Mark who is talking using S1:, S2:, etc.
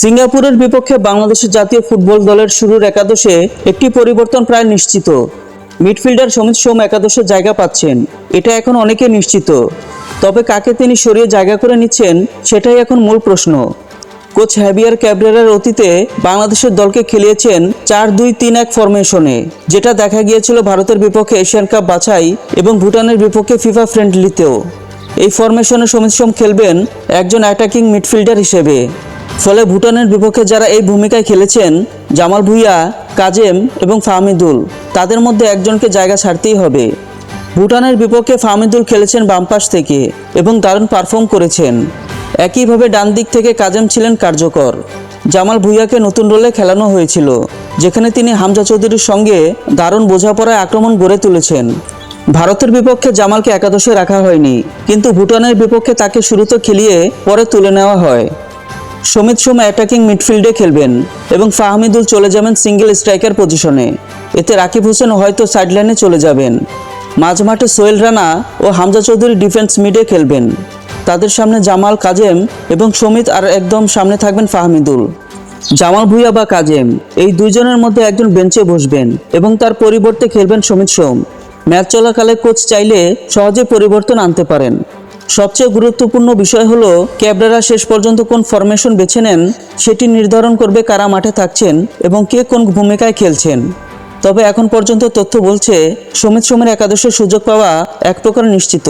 S1: সিঙ্গাপুরের বিপক্ষে বাংলাদেশের জাতীয় ফুটবল দলের শুরুর একাদশে একটি পরিবর্তন প্রায় নিশ্চিত। মিডফিল্ডার সমিত সোম একাদশে জায়গা পাচ্ছেন। এটা এখন অনেকে নিশ্চিত। তবে কাকে তিনি সরিয়ে জায়গা করে নিচ্ছেন, সেটাই এখন মূল প্রশ্ন। কোচ হ্যাভিয়ার ক্যাবরেরার অতীতে বাংলাদেশের দলকে খেলিয়েছেন চার দুই তিন এক ফরমেশনে, যেটা দেখা গিয়েছিল ভারতের বিপক্ষে এশিয়ান কাপ বাছাই এবং ভুটানের বিপক্ষে ফিফা ফ্রেন্ডলিতেও। এই ফরমেশনে সমিত সোম খেলবেন একজন অ্যাটাকিং মিডফিল্ডার হিসেবে। ফলে ভুটানের বিপক্ষে যারা এই ভূমিকায় খেলেছেন, জামাল ভুইয়া, কাজেম এবং ফাহমিদুল, তাদের মধ্যে একজনকে জায়গা ছাড়তেই হবে। ভুটানের বিপক্ষে ফাহমিদুল খেলেছেন বাম পাশ থেকে এবং দারুণ পারফর্ম করেছেন। একইভাবে ডান দিক থেকে কাজেম ছিলেন কার্যকর। জামাল ভুইয়াকে নতুন রোলে খেলানো হয়েছিল, যেখানে তিনি হামজা চৌধুরীর সঙ্গে দারুণ বোঝাপড়ায় আক্রমণ গড়ে তুলেছেন। ভারতের বিপক্ষে জামালকে একাদশে রাখা হয়নি, কিন্তু ভুটানের বিপক্ষে তাকে শুরুতে খেলিয়ে পরে তুলে নেওয়া হয়। সমিত সোম অ্যাটাকিং মিডফিল্ডে খেলবেন এবং ফাহমিদুল চলে যাবেন সিঙ্গেল স্ট্রাইকার পজিশনে এতে রাকিব হোসেন হয়তো সাইডলাইনে চলে যাবেন। মাঝমাঠে সোহেল রানা ও হামজা চৌধুরী ডিফেন্স মিডে খেলবেন। তাদের সামনে জামাল কাজেম এবং সমিত আর একদম সামনে থাকবেন ফাহমিদুল। জামাল ভুইয়া বা কাজেম এই দুইজনের মধ্যে একজন বেঞ্চে বসবেন এবং তার পরিবর্তে খেলবেন সমিত সোম। ম্যাচ চলাকালে কোচ চাইলে সহজে পরিবর্তন আনতে পারেন। সবচেয়ে গুরুত্বপূর্ণ বিষয় হলো, ক্যাবরেরা শেষ পর্যন্ত কোন ফরমেশন বেছে নেন, সেটি নির্ধারণ করবে কারা মাঠে থাকছেন এবং কে কোন ভূমিকায় খেলছেন। তবে এখন পর্যন্ত তথ্য বলছে, সমিত সোমের একাদশের সুযোগ পাওয়া এক প্রকার নিশ্চিত।